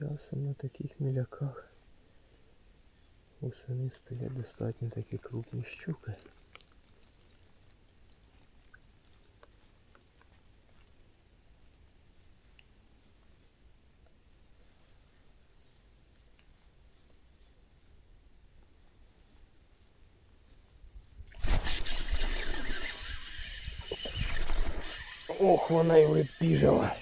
Часом на таких міляках восени стоять достатньо такі крупні щуки. Ох, вона й випіжила.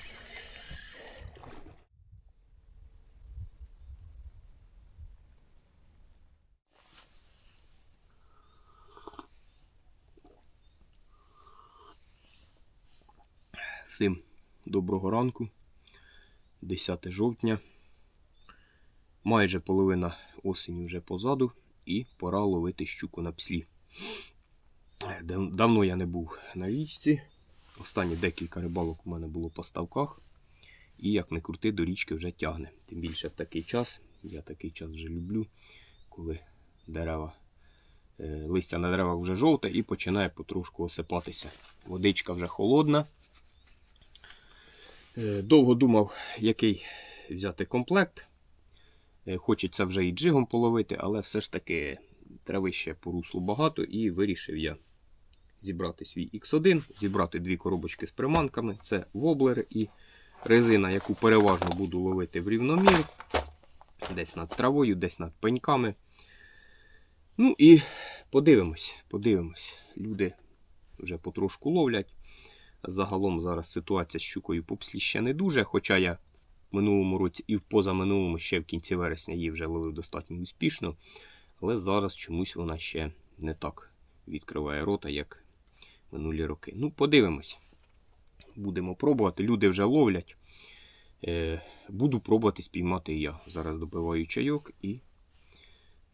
Всім доброго ранку. 10 жовтня. Майже половина осені вже позаду і пора ловити щуку на пслі. Е, Давно я не був на річці. Останні декілька рибалок у мене було по ставках. І як не крути, до річки вже тягне. Тим більше в такий час. Я такий час вже люблю, коли дерева, е, листя на деревах вже жовте і починає потрошку осипатися. Водичка вже холодна. Е, Довго думав, який взяти комплект. Е, Хочеться вже і джигом половити, але все ж таки травище по руслу багато, і вирішив я зібрати свій X1, зібрати дві коробочки з приманками. Це воблер і резина, яку переважно буду ловити в рівномір. Десь над травою, десь над пеньками. Ну і подивимось, подивимось. Люди вже потрошку ловлять. Загалом зараз ситуація з щукою по пслі ще не дуже, хоча я в минулому році і в позаминулому ще в кінці вересня її вже ловив достатньо успішно. Але зараз чомусь вона ще не так відкриває рота, як минулі роки. Ну, подивимось. Будемо пробувати. Люди вже ловлять. Е, буду пробувати спіймати і я. Зараз допиваю чайок і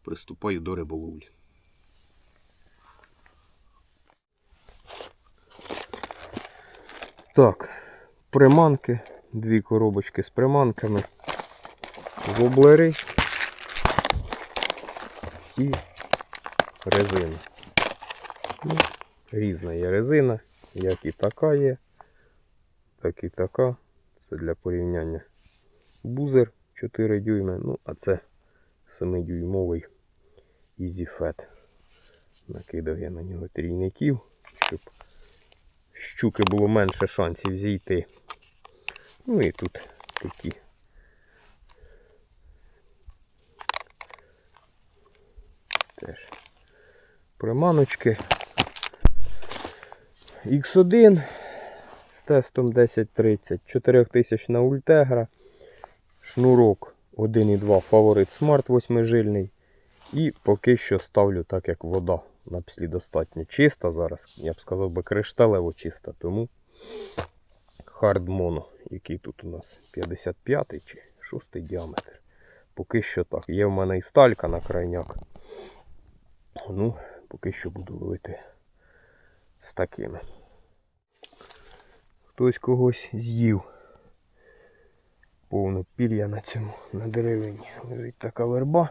приступаю до риболовлі. Так, приманки, дві коробочки з приманками, воблери і резина. Ну, різна є резина, як і така є, так і така. Це для порівняння бузер 4 дюйми, ну а це 7-дюймовий Easy Fat. Накидав я на нього трійників, щуки було менше шансів зійти. Ну і тут такі. Теж приманочки. X1 з тестом 1030, 4000 на ультегра, шнурок 1,2 фаворит смарт 8-жильний. І поки що ставлю так, як вода на пслі достатньо чиста зараз. Я б сказав би кришталево чиста, тому Mono, який тут у нас 55 чи 6 діаметр. Поки що так. Є в мене і сталька на крайняк. Ну, поки що буду ловити з такими. Хтось когось з'їв. Повно пір'я на цьому, на деревині. Лежить така верба.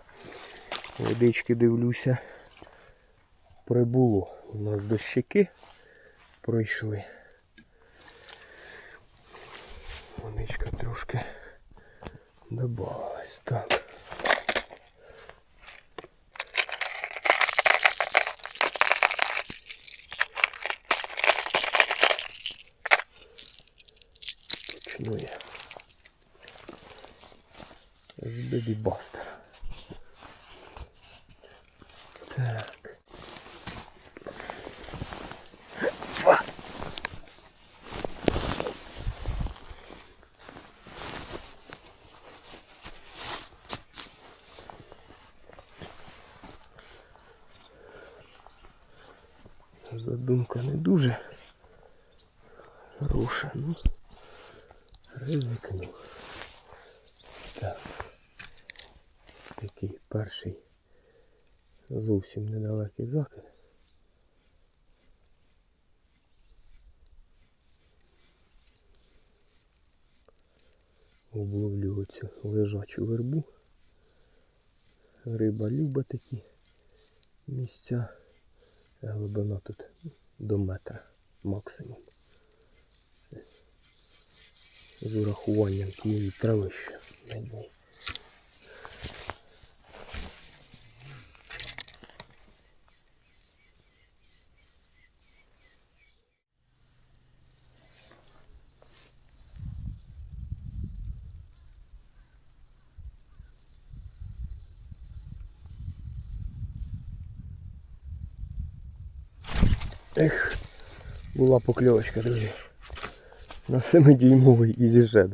Водички дивлюся. Прибуло. У нас дощики пройшли. Водичка трошки добавилась. Так. Почну я з бебі-бастера. Так. Дуже хороша, ну ризикну. Так. Такий перший зовсім недалекий закид. Обловлю оцю лежачу вербу. Риба любить такі місця. Глибина тут до метра максимум. З урахуванням тієї трави, що на дні. Ех, була покльовочка, друзі. На 7-дюймовий EasyJet.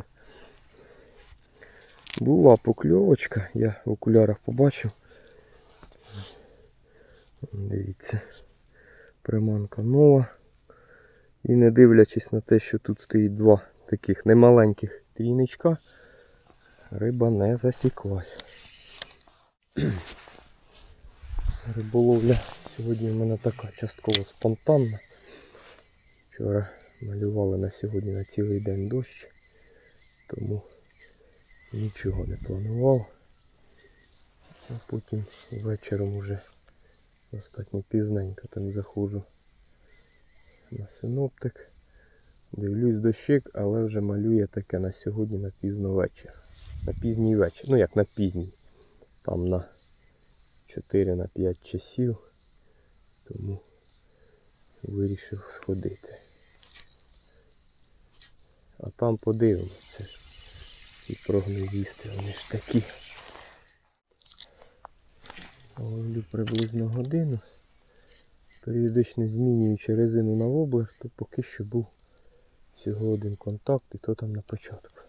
Була покльовочка, я в окулярах побачив. Дивіться. Приманка нова. І не дивлячись на те, що тут стоїть два таких немаленьких трійничка, риба не засіклась. Риболовля сьогодні в мене така частково спонтанна. Вчора малювали на сьогодні на цілий день дощ, тому нічого не планував. А потім вечором уже достатньо пізненько там заходжу на синоптик. Дивлюсь дощик, але вже малює таке на сьогодні на пізно вечір. На пізній вечір. Ну як на пізній. Там на 4 на 5 часів. Тому вирішив сходити. А там подивимося. Ж і прогнозісти, вони ж такі. Ловлю приблизно годину. Періодично змінюючи резину на воблер, то поки що був всього один контакт і то там на початку.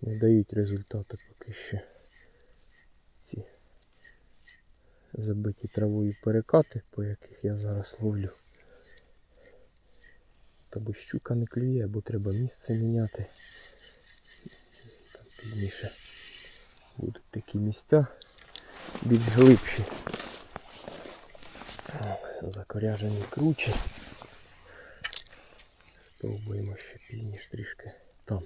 Не дають результату поки що забиті травою перекати, по яких я зараз ловлю. Та бо щука не клює, бо треба місце міняти. Там пізніше будуть такі місця більш глибші. Закоряжені кручі. Спробуємо ще пізніше трішки там.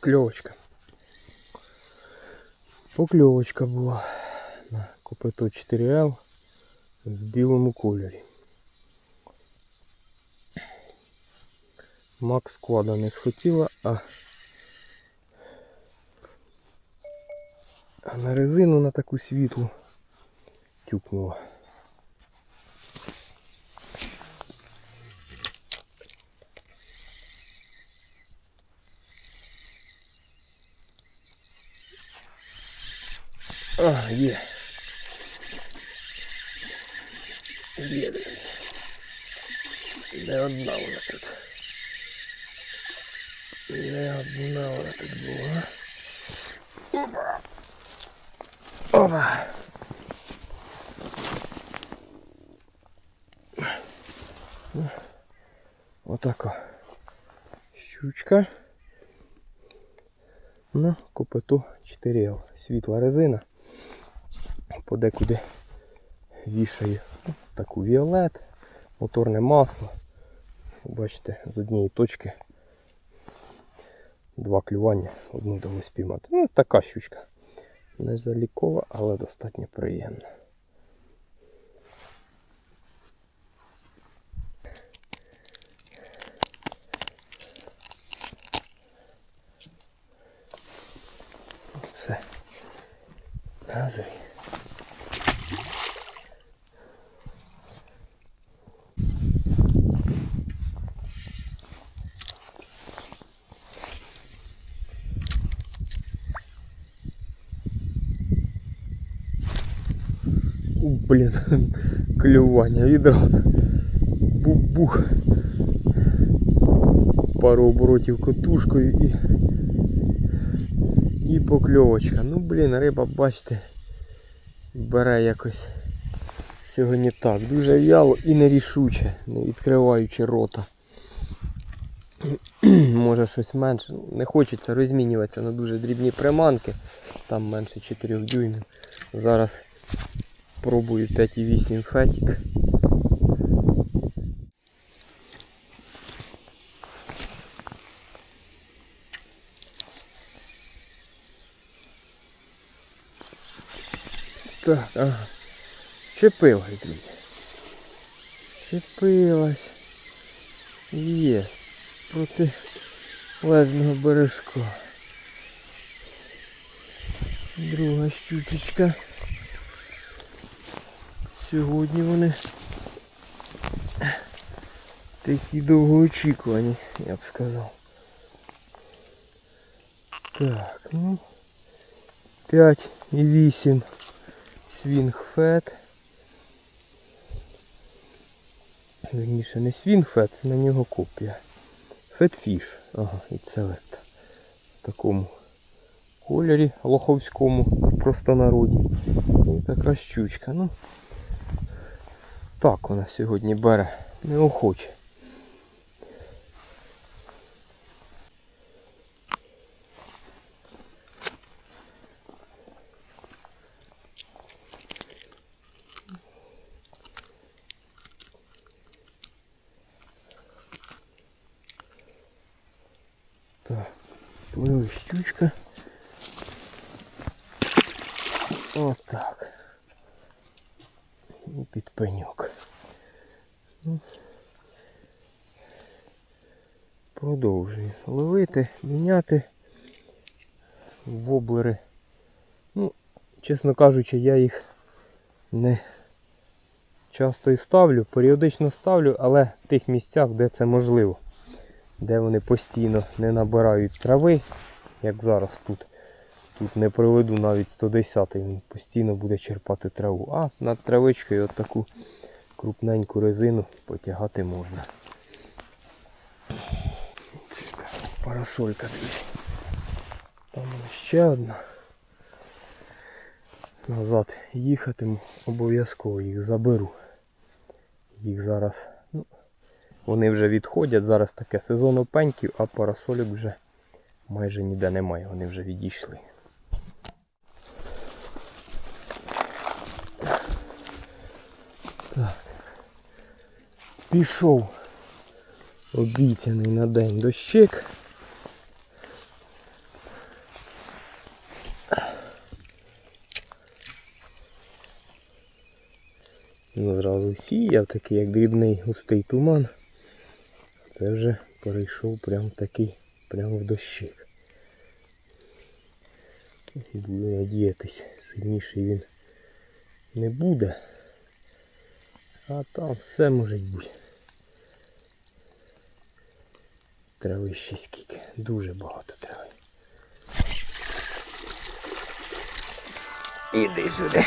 Покльовочка. Покльовочка була на копито 4L в білому кольорі. Макс склада не схотіла, а, а на резину на таку світлу тюкнула. А, є. Є, друзі. Не одна вона тут. Не одна вона тут була. Опа. Опа. Отака. Щучка. На копиту 4L. Світла резина. Подекуди вішаю таку віолет, моторне масло. Бачите, з однієї точки два клювання, одну дали спіймати. Ну, така щучка. Не залікова, але достатньо приємна. Все. Газуй. У, Блін, клювання відразу. Бух-бух. Пару оборотів котушкою і. І покльовочка. Ну блін, риба, бачите, бере якось сьогодні так. Дуже в'яло і нерішуче, не відкриваючи рота. Може щось менше. Не хочеться розмінюватися на дуже дрібні приманки. Там менше 4 дюймів. Зараз пробую 5,8 фетік. Так, ага. Чепилась, друзі. Чепилась. Є. протилежного бережка. Друга щучечка. Сьогодні вони такі довгоочікувані, я б сказав. Так, ну 5 і 8 свінгфет. Вірніше не свінгфет, це на нього копія. Фетфіш. Ага, і це лепта. В такому кольорі лоховському в простонароді. І така щучка. Ну, так вона сьогодні бере. Неохоче. Так, пливе щучка. Отак. І під пеньок. Ну, продовжую ловити, міняти воблери. Ну, чесно кажучи, я їх не часто і ставлю, періодично ставлю, але в тих місцях, де це можливо де вони постійно не набирають трави, як зараз тут. Тут не проведу навіть 110 він постійно буде черпати траву. А над травичкою от таку крупненьку резину потягати можна. Парасолька дивись. Там ще одна. Назад їхатиму, обов'язково їх заберу. Їх зараз ну, вони вже відходять, зараз таке сезон опеньків, а парасолік вже майже ніде немає, вони вже відійшли. Так. Пішов обіцяний на день дощик. Він зразу сіяв такий, як дрібний густий туман. Це вже перейшов прям такий, прямо в дощик. Буду надіятись, сильніший він не буде. А там все може бути. Трави ще скільки. Дуже багато трави. Іди сюди.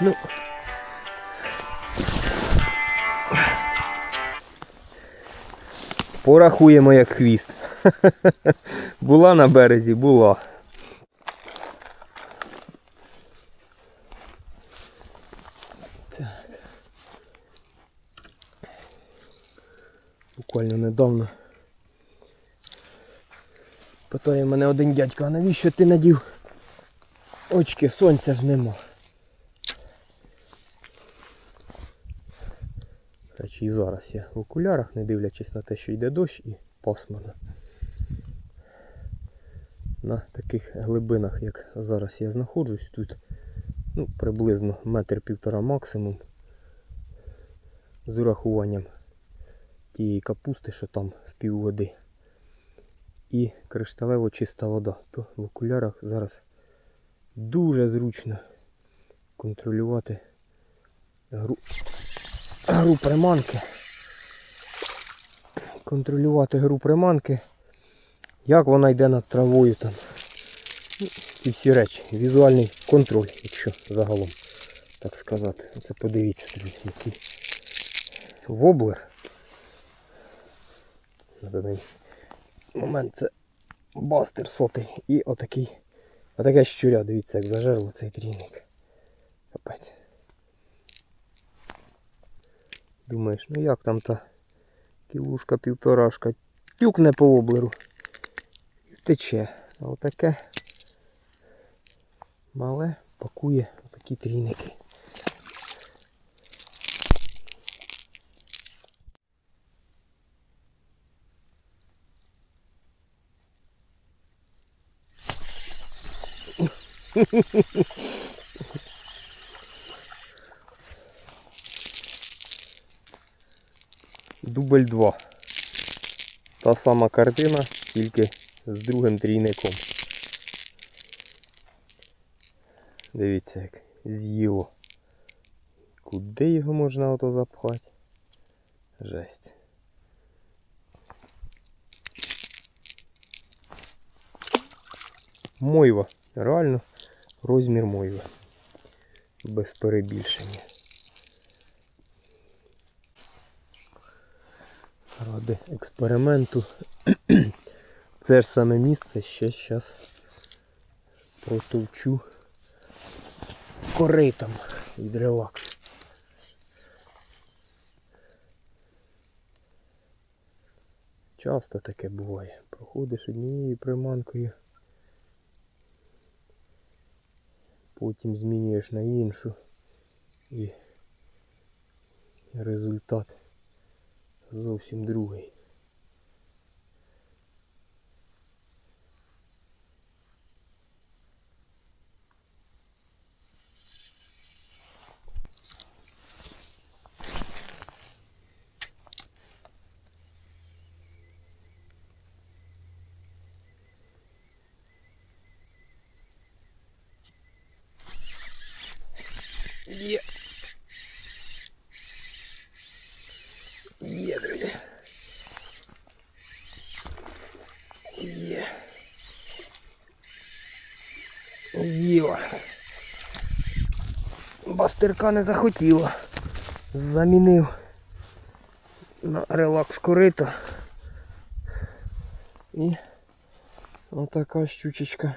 Ну. Порахуємо як хвіст. була на березі, була. Так. Буквально недавно. Питає мене один дядько, а навіщо ти надів очки, сонця ж нема. Речі, і зараз я в окулярах, не дивлячись на те, що йде дощ і пасмурно. На таких глибинах, як зараз я знаходжусь, тут ну, приблизно метр півтора максимум. З урахуванням тієї капусти, що там в пів води. І кришталево чиста вода. То в окулярах зараз дуже зручно контролювати гру гру приманки. Контролювати гру приманки. Як вона йде над травою там. І всі речі. Візуальний контроль, якщо загалом так сказати. Оце подивіться, друзі, який воблер. На даний момент це бастер сотий. І отакий. Отаке щуря, дивіться, як зажерло цей трійник. Капець. Думаєш, ну як там та кілушка півторашка тюкне по воблеру і втече. А отаке мале пакує отакі трійники. Дубль 2. Та сама картина, тільки з другим трійником. Дивіться, як з'їло. Куди його можна ото запхати? Жесть. Мойва. Реально розмір мойви. Без перебільшення. Ради експерименту. Це ж саме місце ще зараз протовчу коритом від релакс. Часто таке буває. Проходиш однією приманкою, потім змінюєш на іншу і результат зовсім другий. Є. Є, друзі. Є. З'їла. Бастерка не захотіла. Замінив на релакс корито. І отака щучечка.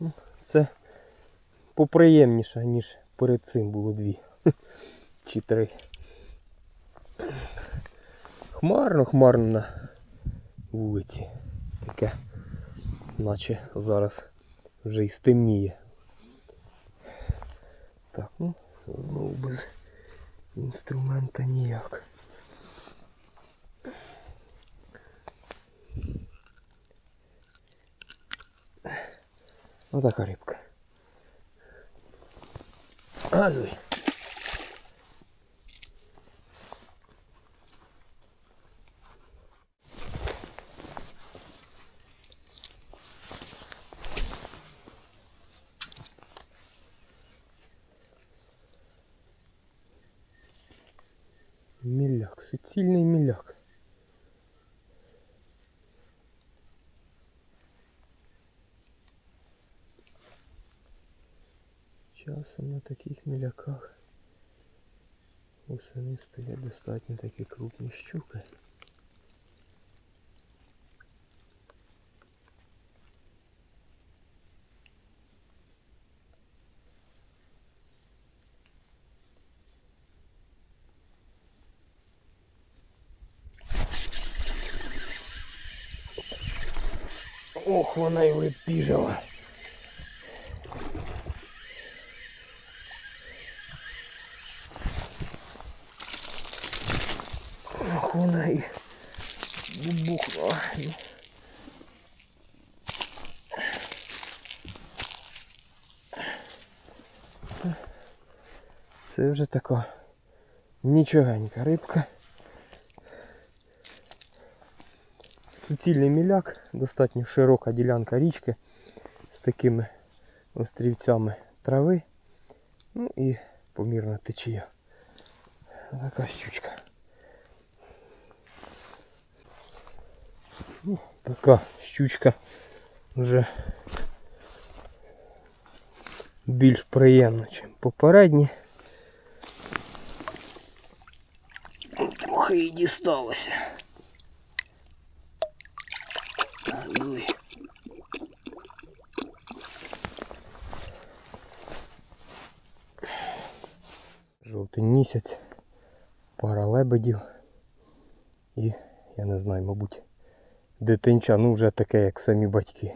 Ну, Це поприємніше, ніж перед цим було дві. Чи три. Хмарно, хмарно на вулиці. Таке, наче зараз вже й стемніє. Так, ну, знову без інструмента ніяк. Отака рибка. Газуй. Міляк, суцільний міляк. Часом на таких міляках восени стоять достатньо такі крупні щуки. Ох, вона й випіжала. Ох, вона і бубухнула. Це вже така нічогенька рибка. Суцільний міляк, достатньо широка ділянка річки з такими острівцями трави. Ну і помірна течія. Така щучка. Ну, така щучка вже більш приємна, ніж попередні. Трохи і дісталося. Жовтий місяць, пара лебедів і, я не знаю, мабуть, дитинча, ну вже таке, як самі батьки.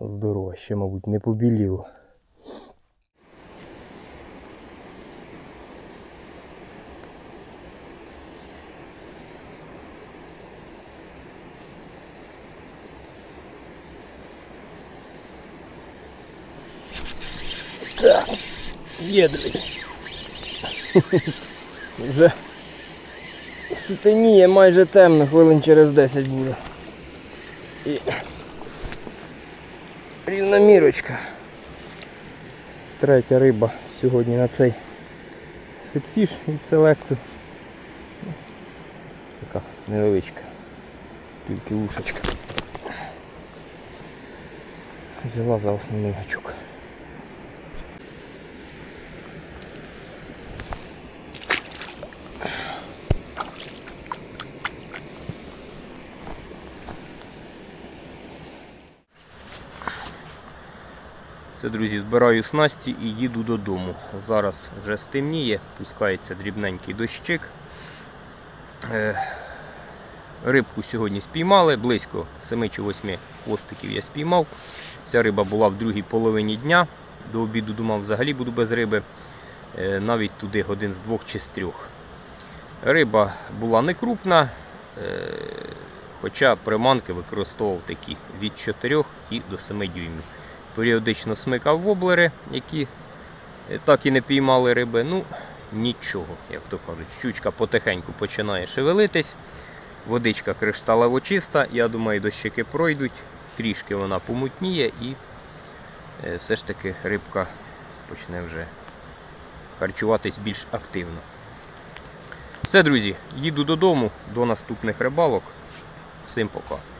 Здорово, ще, мабуть, не побіліло. Є, друзі. Вже Сутеніє майже темно, хвилин через 10 буде. І рівномірочка. Третя риба сьогодні на цей фітфіш від селекту. Така невеличка. Тільки лушечка. Взяла за основний гачок. Це, друзі, збираю снасті і їду додому. Зараз вже стемніє, пускається дрібненький дощик. Е, Рибку сьогодні спіймали, близько 7 чи 8 хвостиків я спіймав. Ця риба була в другій половині дня. До обіду думав, взагалі буду без риби. Е, Навіть туди годин з двох чи з трьох. Риба була не крупна, е, хоча приманки використовував такі від 4 і до 7 дюймів. Періодично смикав воблери, які е, так і не піймали риби. Ну, нічого, як то кажуть. Щучка потихеньку починає шевелитись. Водичка кришталево чиста. Я думаю, дощики пройдуть, трішки вона помутніє і е, все ж таки рибка почне вже харчуватись більш активно. Все, друзі, їду додому, до наступних рибалок. Всім пока.